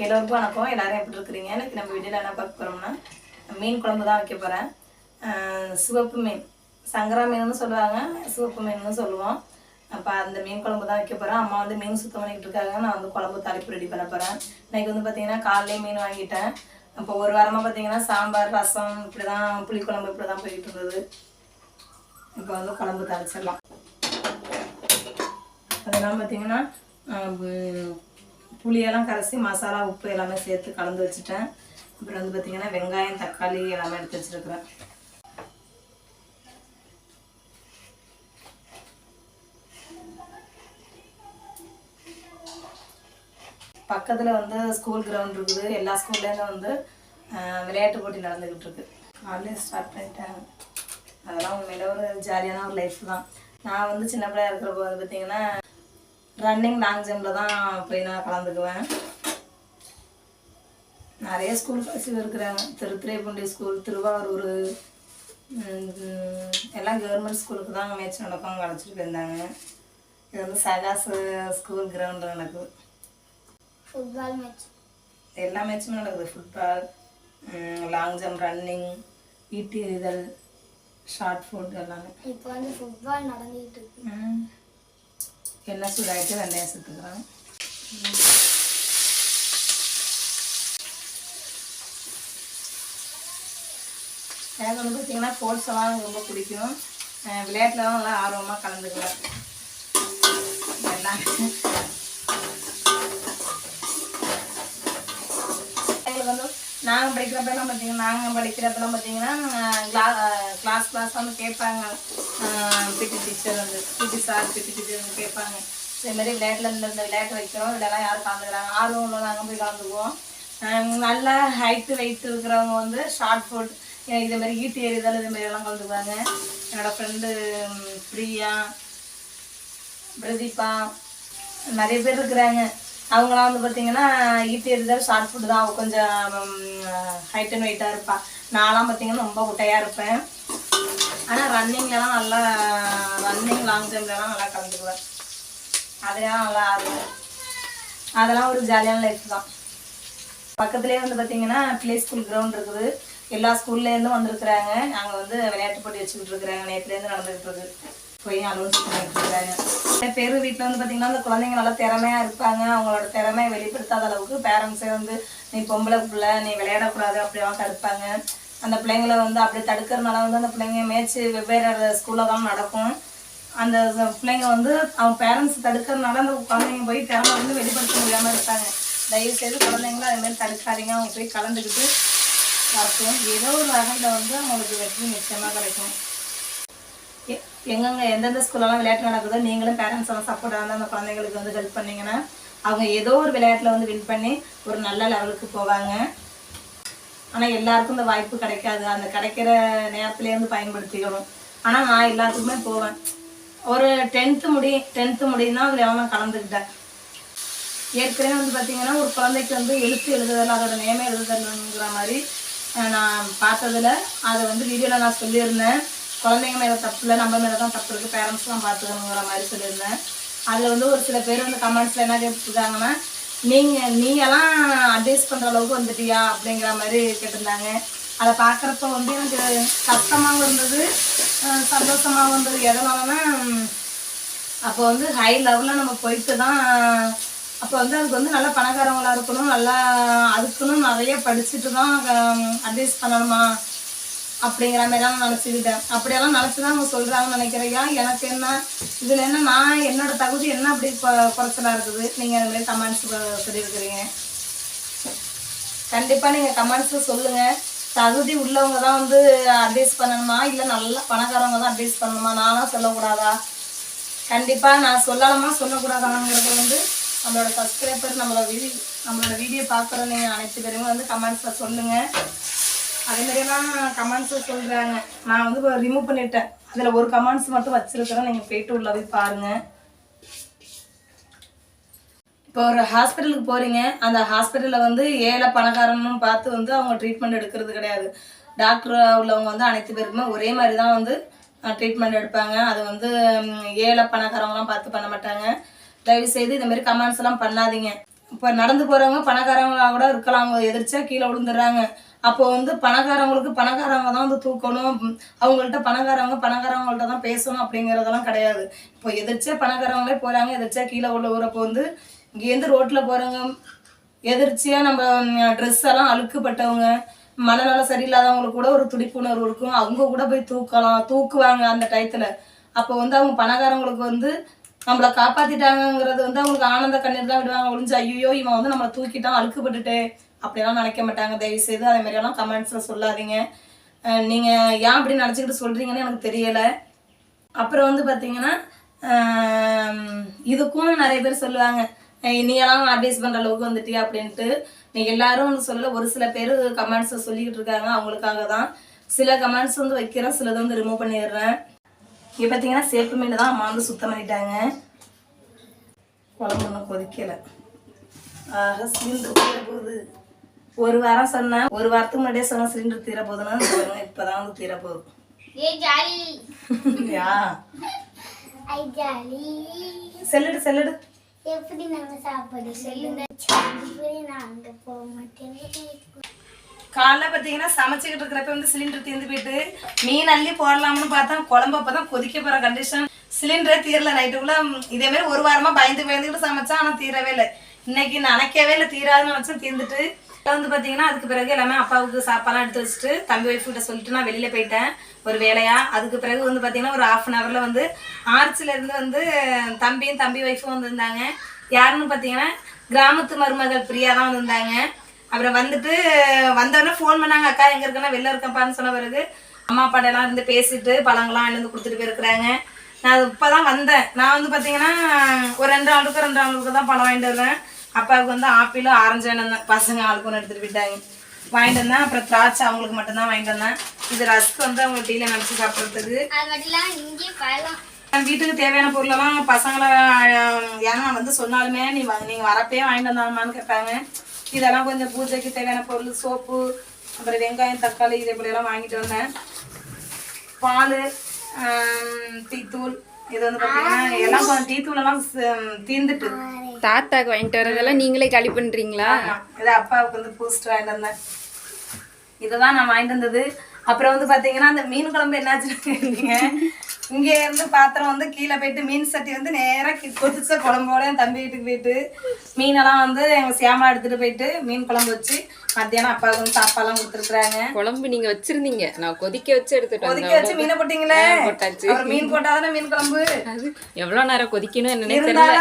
எல்லோருக்கும் வணக்கம். எல்லாரும் எப்படி இருக்கிறீங்க? இன்றைக்கி நம்ம வீடியோவில் என்ன பார்க்க போகிறோம்னா மீன் குழம்பு தான் வைக்க போகிறேன் சிவப்பு மீன். சங்கரா மீன்னு சொல்லுவாங்க. சிவப்பு மீன்னு சொல்லுவோம். அப்போ அந்த மீன் குழம்பு தான் வைக்க போகிறேன் அம்மா வந்து மீன் சுத்தம் பண்ணிக்கிட்டு இருக்காங்க. நான் வந்து குழம்பு தலைப்பு ரெடி பண்ண போகிறேன் இன்றைக்கி வந்து பார்த்தீங்கன்னா காலையிலே மீன் வாங்கிட்டேன். அப்போ ஒரு வாரமாக பார்த்தீங்கன்னா சாம்பார் ரசம் இப்படி தான் புளிக்குழம்பு இப்படி தான் போயிட்டு இருந்தது. இப்போ வந்து குழம்பு தாளிச்சிடலாம். அதெல்லாம் பார்த்தீங்கன்னா புளியெல்லாம் கரைச்சி மசாலா உப்பு எல்லாமே சேர்த்து கலந்து வச்சுட்டேன். அப்புறம் வந்து பார்த்தீங்கன்னா வெங்காயம் தக்காளி எல்லாமே எடுத்து வச்சுருக்குறேன். பக்கத்தில் வந்து ஸ்கூல் கிரவுண்ட் இருக்குது. எல்லா ஸ்கூல்லேருந்து வந்து விளையாட்டு போட்டி நடந்துக்கிட்டு இருக்கு. காலையில் ஸ்டார்ட் பண்ணிட்டாங்க அதெல்லாம் உண்மையில ஒரு ஜாலியான ஒரு லைஃப் தான். நான் வந்து சின்ன பிள்ளையா இருக்கிறப்போ வந்து பார்த்தீங்கன்னா ரன்னிங் லாங் ஜம்பில் தான் போய் நான் கலந்துக்குவேன். நிறைய ஸ்கூல் பசங்க இருக்கிறாங்க திருத்துறைப்பூண்டி ஸ்கூல் திருவாரூர் எல்லாம் கவர்மெண்ட் ஸ்கூலுக்கு தான் மேட்ச் நடக்கும் அழைச்சிட்டு போயிருந்தாங்க இது வந்து சகாஸ் ஸ்கூல் கிரவுண்டில் நடக்குது ஃபுட்பால் மேட்ச் எல்லா மேட்சுமே நடக்குது. ஃபுட்பால் லாங் ஜம்ப் ரன்னிங் ஈட்டி எறிதல் ஷார்ட் ஃபுட் எல்லாமே. இப்போ வந்து ஃபுட்பால் நடந்துகிட்டு இருக்கு. எண்ணெய் சூடாகிட்டு வெந்தயம் சேர்த்துக்கிறேன் எனக்கு வந்து பார்த்தீங்கன்னா ஸ்போர்ட்ஸ் எல்லாம் ரொம்ப பிடிக்கும் அஹ் விளையாட்டுலலாம் நல்லா ஆர்வமாக கலந்துக்குவேன் எல்லாமே எங்களுக்கு வந்து நாங்கள் படிக்கிறப்பெல்லாம் பார்த்தீங்கன்னா நாங்கள் படிக்கிறப்பெல்லாம் பார்த்தீங்கன்னா கிளா கிளாஸ் கிளாஸ் வந்து கேட்பாங்க. பிடி டீச்சர் வந்து பிடி சார் பிடி டீச்சர் வந்து கேட்பாங்க. இதே விளையாட்டில் இந்த இந்த விளையாட்டு வைக்கிறோம். இதெல்லாம் யாரும் கலந்துக்கிறாங்க ஆர்வம் உள்ள நாங்கள் போய் கலந்துக்குவோம். நல்லா ஹைட்டு வெயிட் இருக்கிறவங்க வந்து ஷார்ட் ஃபுட் இதே மாதிரி ஈட்டி எறிதல் இது மாதிரி எல்லாம் கலந்துக்குவாங்க என்னோடய ஃப்ரெண்டு பிரியா பிரதீபா நிறைய பேர் இருக்கிறாங்க. அவங்களாம் வந்து பார்த்தீங்கன்னா ஈட்டி எறிதல் ஷார்ட் ஃபுட் தான். அவள் கொஞ்சம் ஹைட் அண்ட் வெயிட்டாக இருப்பாள் நான்லாம் பார்த்தீங்கன்னா ரொம்ப குட்டையாக இருப்பேன். ஆனால் ரன்னிங்லலாம் நல்லா ரன்னிங் லாங் ஜம்ப்லலாம் நல்லா கலந்துக்குவேன். அதெல்லாம் நல்லா ஆடுவேன். அதெல்லாம் ஒரு ஜாலியான லைஃப் தான். பக்கத்துலேயே வந்து பார்த்தீங்கன்னா பிளே ஸ்கூல் கிரவுண்ட் இருக்குது. எல்லா ஸ்கூல்லேருந்தும் வந்திருக்கிறாங்க. அங்கே வந்து விளையாட்டு போட்டி வச்சுக்கிட்டு இருக்கிறாங்க. நேற்றுலேருந்து நடந்துகிட்டு இருக்குது. போய் அனௌன்ஸ் பண்ணிட்டுருக்காங்க இருக்காங்க பேர் வீட்டில் வந்து பார்த்தீங்கன்னா அந்த குழந்தைங்க நல்லா திறமையாக இருப்பாங்க. அவங்களோட திறமையை வெளிப்படுத்தாத அளவுக்கு பேரண்ட்ஸே வந்து நீ பொம்பளை பிள்ளை நீ விளையாடக்கூடாது அப்படிலாம் தடுப்பாங்க. அந்த பிள்ளைங்களை வந்து அப்படி தடுக்கிறதுனால வந்து அந்த பிள்ளைங்க மேய்ச்சி வெவ்வேறு ஸ்கூலில் தான் நடக்கும். அந்த பிள்ளைங்க வந்து அவங்க பேரண்ட்ஸ் தடுக்கிறதுனால அந்த குழந்தைங்க போய் திறமை வந்து வெளிப்படுத்த முடியாமல் இருப்பாங்க. தயவு செய்து குழந்தைங்களும் அது தடுக்காதீங்க. அவங்க போய் கலந்துக்கிட்டு வரட்டும். ஏதோ ஒரு வகையில் வந்து அவங்களுக்கு வெற்றி நிச்சயமாக கிடைக்கும். எங்கெங்க எந்தெந்த ஸ்கூல்லலாம் விளையாட்டு நடக்குதோ நீங்களும் பேரண்ட்ஸ் எல்லாம் சப்போர்ட் இருந்தால் அந்த குழந்தைங்களுக்கு வந்து ஹெல்ப் பண்ணிங்கன்னா அவங்க ஏதோ ஒரு விளையாட்டில் வந்து வின் பண்ணி ஒரு நல்ல லெவலுக்கு போவாங்க. ஆனால் எல்லாருக்கும் இந்த வாய்ப்பு கிடைக்காது. அந்த கிடைக்கிற நேரத்துலேயே வந்து பயன்படுத்திக்கணும். ஆனால் நான் எல்லாத்துக்குமே போவேன். ஒரு டென்த்து முடி டென்த்து முடியும்னா அதில் நான் கலந்துக்கிட்டேன். ஏற்கனவே வந்து பார்த்தீங்கன்னா ஒரு குழந்தைக்கு வந்து எழுத்து எழுதுதல் அதோட நேமே எழுதுதல்ங்கிற மாதிரி நான் பார்த்ததுல அதை வந்து வீடியோவில் நான் சொல்லியிருந்தேன். குழந்தைங்க மேலே தப்பு இல்லை நம்ம மேலே தான் தப்பு இருக்குது பேரண்ட்ஸ் தான் பார்த்துக்கணுங்கிற மாதிரி சொல்லியிருந்தேன். அதில் வந்து ஒரு சில பேர் வந்து கமெண்ட்ஸில் என்ன கேட்டுருக்காங்கன்னா நீங்கள் நீங்களாம் அட்வைஸ் பண்ணுற அளவுக்கு வந்துட்டியா? அப்படிங்கிற மாதிரி கேட்டிருந்தாங்க. அதை பார்க்குறப்ப வந்து எனக்கு கஷ்டமாகவும் இருந்தது சந்தோஷமாகவும் இருந்தது. எதனாலனா அப்போ வந்து ஹை லெவலில் நம்ம போயிட்டு தான் அப்போ வந்து அதுக்கு வந்து நல்லா பணக்காரங்களாக இருக்கணும் நல்லா அதுக்குன்னு நிறைய படிச்சுட்டு தான் அட்வைஸ் பண்ணணுமா? அப்படிங்கிற மாதிரிலாம் நினச்சிக்கிட்டேன். அப்படியெல்லாம் நினச்சி தான் அவங்க சொல்கிறாங்கன்னு நினைக்கிறையா எனக்கு என்ன? இதில் என்ன நான் என்னோட தகுதி என்ன அப்படி குறைச்சலாக இருக்குது? நீங்கள் அந்த மாதிரி கமெண்ட்ஸ் சொல்லியிருக்கிறீங்க. கண்டிப்பாக நீங்கள் கமெண்ட்ஸில் சொல்லுங்கள் தகுதி உள்ளவங்க தான் வந்து அட்வைஸ் பண்ணணுமா? இல்லை நல்ல பணக்காரவங்க தான் அட்வைஸ் பண்ணணுமா? நானும் சொல்லக்கூடாதா? கண்டிப்பாக நான் சொல்லலாமா சொல்லக்கூடாதாங்கிறது வந்து நம்மளோட சப்ஸ்கிரைபர் நம்மளோட வீடியோ நம்மளோட வீடியோ பார்க்குற நீங்கள் அனைத்து பேருமே வந்து கமெண்ட்ஸில் சொல்லுங்கள் அதே மாதிரியெல்லாம் கமெண்ட்ஸு சொல்கிறாங்க நான் வந்து இப்போ ரிமூவ் பண்ணிட்டேன். அதில் ஒரு கமெண்ட்ஸ் மட்டும் வச்சுருக்கிறேன். நீங்கள் போயிட்டு உள்ள போய் பாருங்கள் இப்போ ஒரு ஹாஸ்பிட்டலுக்கு போகிறீங்க அந்த ஹாஸ்பிட்டலில் வந்து ஏழை பணக்காரன்னு பார்த்து வந்து அவங்க ட்ரீட்மெண்ட் எடுக்கிறது கிடையாது. டாக்டர் உள்ளவங்க வந்து அனைத்து பேருக்குமே ஒரே மாதிரி தான் வந்து ட்ரீட்மெண்ட் எடுப்பாங்க. அது வந்து ஏழை பணக்காரவங்களாம் பார்த்து பண்ண மாட்டாங்க. தயவு செய்து கமெண்ட்ஸ் எல்லாம் பண்ணாதீங்க. இப்போ நடந்து போகிறவங்க பணக்காரங்களாக கூட இருக்கலாம். அவங்க எதிர்ச்சா கீழே விழுந்துடுறாங்க. அப்போ வந்து பணக்காரவங்களுக்கு பணக்காரவங்க தான் வந்து தூக்கணும். அவங்கள்ட்ட பணக்காரவங்க பணக்காரவங்கள்ட்ட தான் பேசணும் அப்படிங்கிறதெல்லாம் கிடையாது. இப்போ எதிர்த்தா பணக்காரவங்களே போகிறாங்க எதிர்த்தா கீழே உள்ள ஊரப்போ வந்து இங்கேருந்து ரோட்டில் போகிறவங்க எதிர்ச்சியாக நம்ம ட்ரெஸ் எல்லாம் அழுக்குப்பட்டவங்க மனநலம் சரியில்லாதவங்களுக்கு கூட ஒரு துடிப்புணர்வு இருக்கும். அவங்க கூட போய் தூக்கலாம் தூக்குவாங்க அந்த டயத்தில். அப்போ வந்து அவங்க பணக்காரங்களுக்கு வந்து நம்மளை காப்பாத்திட்டாங்கிறது வந்து அவங்களுக்கு ஆனந்த கண்ணீர் தான் விடுவாங்க. ஒளிஞ்சு ஐயோ இவன் வந்து நம்மளை தூக்கிட்டான் அழுக்குப்பட்டுட்டு அப்படியெல்லாம் நினைக்க மாட்டாங்க. தயவு செய்து அதே மாதிரியெல்லாம் கமெண்ட்ஸில் சொல்லாதீங்க. நீங்கள் நீங்க ஏன் அப்படி நினச்சிக்கிட்டு சொல்றீங்கன்னு எனக்கு தெரியலை. அப்புறம் வந்து பார்த்தீங்கன்னா இதுக்கும் நிறைய பேர் சொல்லுவாங்க நீ எல்லாம் அட்வைஸ் பண்ணுற அளவுக்கு வந்துட்டியா? அப்படின்ட்டு. நீ எல்லாரும் வந்து சொல்ல ஒரு சில பேர் கமெண்ட்ஸை சொல்லிக்கிட்டு இருக்காங்க. அவங்களுக்காக தான். சில கமெண்ட்ஸ் வந்து வைக்கிறேன் சிலதை வந்து ரிமூவ் பண்ணிடுறேன். இங்கே பார்த்தீங்கன்னா சேப்பு மீன் தான் அம்மா வந்து சுத்தம் பண்ணிட்டாங்க. குழம்பு ஒன்றும் கொதிக்கலை. ஆக சிலிண்டர் தீர போகுது. ஒரு வாரம் சொன்னேன் ஒரு வாரத்துக்கு முன்னாடியே சொன்னேன் சிலிண்டர் தீர போகுதுன்னு பாருங்க இப்போதான் வந்து தீர போகுது. யா? செல்லுடு செல்லுடு. எப்படி சாப்பாடு சொல்லுங்க. அங்க போக மாட்டேன் காலைல பார்த்தீங்கன்னா சமைச்சிக்கிட்டு இருக்கிறப்ப வந்து சிலிண்டர் தீர்ந்து போயிட்டு மீன் அள்ளி போடலாம்னு பார்த்தா குழம்பு அப்போ தான் கொதிக்க போகிற கண்டிஷன் சிலிண்டரே தீரல நைட்டுக்குள்ள இதே மாதிரி ஒரு வாரமாக பயந்து பயந்துக்கிட்டு சமைச்சா ஆனால் தீரவே இல்லை. இன்னைக்கு நினைக்கவே இல்லை தீராதுன்னு நினச்சா தீர்ந்துட்டு வந்து பார்த்தீங்கன்னா அதுக்கு பிறகு எல்லாமே அப்பாவுக்கு சாப்பாடுலாம் எடுத்து வச்சுட்டு தம்பி ஒய்ஃப் கிட்ட சொல்லிட்டு நான் வெளியில் போயிட்டேன் ஒரு வேலையா. அதுக்கு பிறகு வந்து பார்த்தீங்கன்னா ஒரு ஹாஃப் அன் ஹவரில் வந்து ஆர்ச்சில் இருந்து வந்து தம்பியும் தம்பி ஒய்ஃபும் வந்திருந்தாங்க. யாருன்னு பார்த்தீங்கன்னா கிராமத்து மருமகள் பிரியா தான் வந்திருந்தாங்க. அப்புறம் வந்துட்டு வந்தோடனே ஃபோன் பண்ணாங்க அக்கா எங்க இருக்கேன்னா வெளில இருக்கேன்ப்பான்னு சொன்ன பிறகு அம்மா அப்பாட்ட எல்லாம் இருந்து பேசிட்டு பழங்கள்லாம் வந்து கொடுத்துட்டு போயிருக்கிறாங்க. நான் இப்பதான் வந்தேன். நான் வந்து பாத்தீங்கன்னா ஒரு ரெண்டு ஆளுக்கு ரெண்டு ஆளுக்கு தான் பழம் வாங்கிட்டு வருவேன். அப்பாவுக்கு வந்து ஆப்பிள் ஆரஞ்சு வந்தேன். பசங்க ஆளுக்கு ஒன்று எடுத்துட்டு போயிட்டாங்க. வாங்கிட்டு வந்தேன். அப்புறம் திராட்சை அவங்களுக்கு மட்டும்தான் வாங்கிட்டு வந்தேன். இது ரஸ்க் வந்து அவங்க டீல நினச்சி சாப்பிட்றதுக்கு. வீட்டுக்கு தேவையான பொருளெல்லாம் பசங்களை ஏன்னா வந்து சொன்னாலுமே நீ வா- நீங்க வரப்பே வாங்கிட்டு வந்தாமான்னு கேட்பாங்க இதெல்லாம் கொஞ்சம் பூஜைக்கு தேவையான பொருள் சோப்பு அப்புறம் வெங்காயம் தக்காளி இதே எல்லாம் வாங்கிட்டு வந்தேன். பால் டீத்தூள் இது வந்து பார்த்தீங்கன்னா எல்லாம் கொஞ்சம் டீத்தூள் எல்லாம் தீர்ந்துட்டு தாத்தாக்கு வாங்கிட்டு வரதெல்லாம் நீங்களே களி பண்றீங்களா? ஆமா. இது அப்பாவுக்கு வந்து பூஸ்ட் வாங்கிட்டு வந்தேன். இதுதான் நான் வாங்கிட்டு வந்தது. அப்புறம் வந்து பாத்தீங்கன்னா அந்த மீன் குழம்பு என்னாச்சுன்னு கேட்டீங்க. இங்க இருந்து பாத்திரம் வந்து கீழே போயிட்டு மீன் சட்டி வந்து நேரா கி- கொதிச்ச குழம்போட என் தம்பி வீட்டுக்கு போயிட்டு மீனெல்லாம் வந்து எங்க சியாமா எடுத்துட்டு போயிட்டு மீன் குழம்பு வச்சு மத்தியானம் அப்பாவுக்கு வந்து சாப்பாடுலாம் கொடுத்துருக்குறாங்க. குழம்பு நீங்க வச்சிருந்தீங்க. நான் கொதிக்க வச்சு எடுத்துட்டு கொதிக்க வச்சு மீனை போட்டீங்களே? போட்டாச்சு. மீன் போட்டாதானே மீன் குழம்பு? அது எவ்வளவு நேரம் கொதிக்கணும் என்னன்னே தெரியல.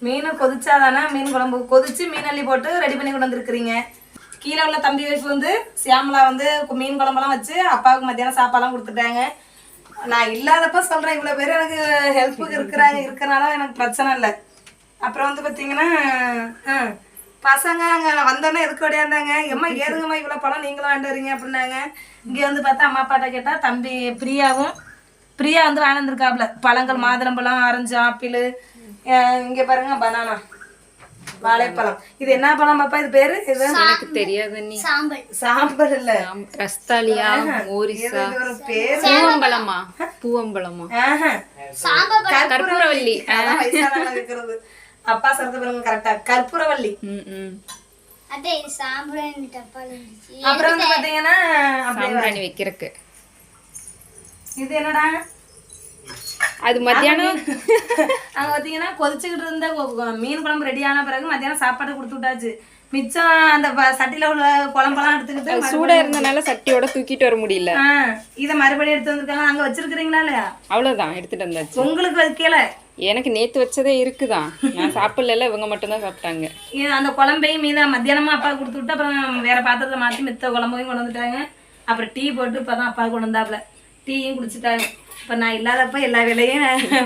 மீன் கொதிச்சாதானே மீன் குழம்பு? கொதிச்சு மீன் அள்ளி போட்டு ரெடி பண்ணி கொண்டு வந்திருக்கிறீங்க. கீழே உள்ள தம்பி ஒய்ஃப் வந்து சியாமலா வந்து மீன் குழம்பெல்லாம் வச்சு அப்பாவுக்கு மத்தியானம் சாப்பாடுலாம் கொடுத்துட்டாங்க. நான் இல்லாதப்ப சொல்றேன் இவ்வளவு பேர் எனக்கு ஹெல்ப்புக்கு இருக்கிறாங்க இருக்கிறனால எனக்கு பிரச்சனை இல்லை. அப்புறம் வந்து பார்த்தீங்கன்னா பசங்க அங்கே வந்தோன்னே எதுக்கு ஓடியாந்தாங்க? எம்மா ஏறுங்கம்மா இவ்வளோ பழம் நீங்களும் வாங்கிட்டு அப்படின்னாங்க. இங்கே வந்து பார்த்தா அம்மா அப்பாட்ட கேட்டால் தம்பி பிரியாவும் பிரியா வந்து வாங்கியிருக்காப்ல பழங்கள் மாதுளம்பழம் ஆரஞ்சு ஆப்பிள் இங்கே பாருங்க பனானா. வாழைப்பழம். இது என்ன பழம் பாப்பா இது பேரு? இது எனக்கு தெரியாது நீ. சாம்பல். சாம்பல் இல்ல. ரஸ்தாலியா மோரிசா இது ஒரு பேர். பூவம்பழமா? பூவம்பழமா? கற்பூரவல்லி. அப்பா சொல்றது பாருங்க கரெக்டா ம் அதே டப்பால இருந்துச்சு அப்புறம் வந்து பாத்தீங்கன்னா சாம்பிராணி வைக்கிறக்கு. இது என்னடா? அது மத்தியானம் அங்க பாத்தீங்கன்னா கொதிச்சுக்கிட்டு இருந்த மீன் குழம்பு ரெடி ஆன பிறகு மத்தியானம் சாப்பாடு கொடுத்து விட்டாச்சு. மிச்சம் அந்த சட்டியில உள்ள குழம்பெல்லாம் எடுத்துக்கிட்டு சூடா இருந்தனால சட்டியோட தூக்கிட்டு வர முடியல. இத மறுபடியும் எடுத்து வந்திருக்காங்க. அங்க வச்சிருக்கிறீங்களா இல்லையா? அவ்வளவுதான் எடுத்துட்டு வந்தாச்சு. உங்களுக்கு வைக்கல? எனக்கு நேத்து வச்சதே இருக்குதான். நான் சாப்பிடல இவங்க மட்டும்தான் சாப்பிட்டாங்க. அந்த குழம்பையும் மீத மத்தியானமா அப்பா கொடுத்து விட்டு அப்புறம் வேற பாத்திரத்தை மாத்தி மித்த குழம்பையும் கொண்டு வந்துட்டாங்க. அப்புறம் டீ போட்டு இப்பதான் அப்பா கொண்டு வந்தாப்புல. டீயும் குடிச்சிட்டாங்க. இப்ப நான் இல்லாதப்ப எல்லா வேலையும்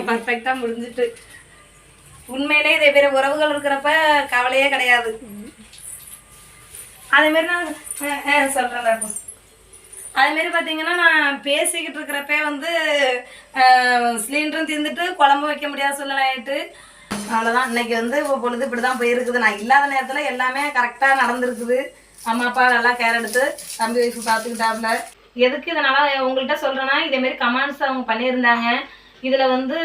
பர்ஃபெக்டாக முடிஞ்சிட்டு. உண்மையிலே இதே பேர் உறவுகள் இருக்கிறப்ப கவலையே கிடையாது. அதே மாதிரி நான் சொல்கிறேன் அஹ், சொல்றேன் மாதிரி பார்த்தீங்கன்னா நான் பேசிக்கிட்டு இருக்கிறப்பே வந்து சிலிண்டரும் தீர்ந்துட்டு குழம்பு வைக்க முடியாத சூழ்நிலை ஆயிட்டு. அவ்வளோதான் இன்னைக்கு வந்து இப்போ பொழுது இப்படி தான் போயிருக்குது. நான் இல்லாத நேரத்தில் எல்லாமே கரெக்டாக நடந்திருக்குது. அம்மா அப்பா நல்லா கேர் எடுத்து தம்பி ஒய்ஃபு பார்த்துக்கிட்டாப்புல. எதுக்கு இதனால் உங்கள்கிட்ட சொல்கிறேன்னா இதேமாரி கமெண்ட்ஸ் அவங்க பண்ணியிருந்தாங்க. இதில் வந்து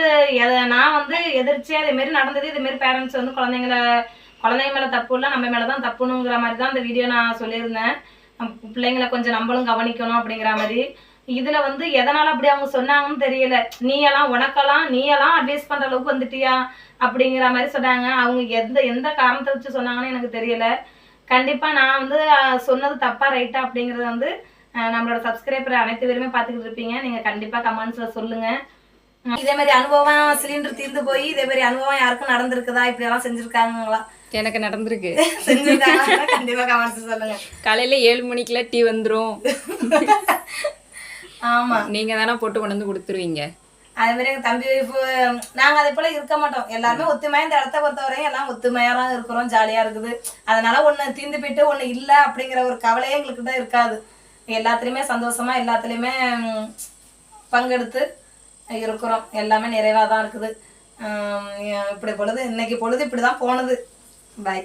எதை நான் வந்து எதிர்ச்சியாக இதேமாரி நடந்தது. இதேமாரி பேரண்ட்ஸ் வந்து குழந்தைங்கள குழந்தைங்க மேல தப்பு இல்லை நம்ம மேலே தான் தப்புணுங்கிற மாதிரி தான் அந்த வீடியோ நான் சொல்லியிருந்தேன். நம்ம பிள்ளைங்களை கொஞ்சம் நம்மளும் கவனிக்கணும் அப்படிங்கிற மாதிரி. இதுல வந்து எதனால அப்படி அவங்க சொன்னாங்கன்னு தெரியல. நீ எல்லாம் உனக்கெல்லாம் நீ எல்லாம் அட்வைஸ் பண்ற அளவுக்கு வந்துட்டியா? அப்படிங்கிற மாதிரி சொன்னாங்க. அவங்க எந்த எந்த காரணத்தை வச்சு சொன்னாங்கன்னு எனக்கு தெரியல. கண்டிப்பா நான் வந்து சொன்னது தப்பா ரைட்டா அப்படிங்கறது வந்து நம்மளோட சப்ஸ்கிரைபர் அனைத்து பேருமே பார்த்துக்கிட்டு இருப்பீங்க. நீங்க கண்டிப்பா கமெண்ட்ஸ்ல சொல்லுங்க. உம், இதே மாதிரி அனுபவம் சிலிண்டர் தீர்ந்து போய் இதே மாதிரி அனுபவம் யாருக்கும் நடந்திருக்குதா? இப்படி எல்லாம் செஞ்சிருக்காங்களா எனக்கு நடந்திருக்கு. கண்டிப்பா கமெண்ட்ஸ் சொல்லுங்க. காலையில ஏழு மணிக்கெல்லாம் டீ வந்துரும். ஆமா. நீங்க தானே போட்டு கொண்டு வந்து கொடுத்துருவீங்க. அதே மாதிரி எங்க தம்பி நாங்க அதே போல இருக்க மாட்டோம். எல்லாருமே ஒத்துமையா இந்த இடத்த பொறுத்தவரையும் எல்லாம் ஒத்துமையா தான் இருக்கிறோம் ஜாலியா இருக்குது. அதனால ஒண்ணு தீந்து போயிட்டு ஒண்ணு இல்ல அப்படிங்கிற ஒரு கவலையே எங்களுக்கு தான் இருக்காது. எல்லாத்துலயுமே சந்தோஷமா எல்லாத்துலயுமே பங்கெடுத்து இருக்கிறோம். எல்லாமே நிறைவாக தான் இருக்குது இப்படி பொழுது இன்னைக்கு பொழுது இப்படிதான் போனது. பாய்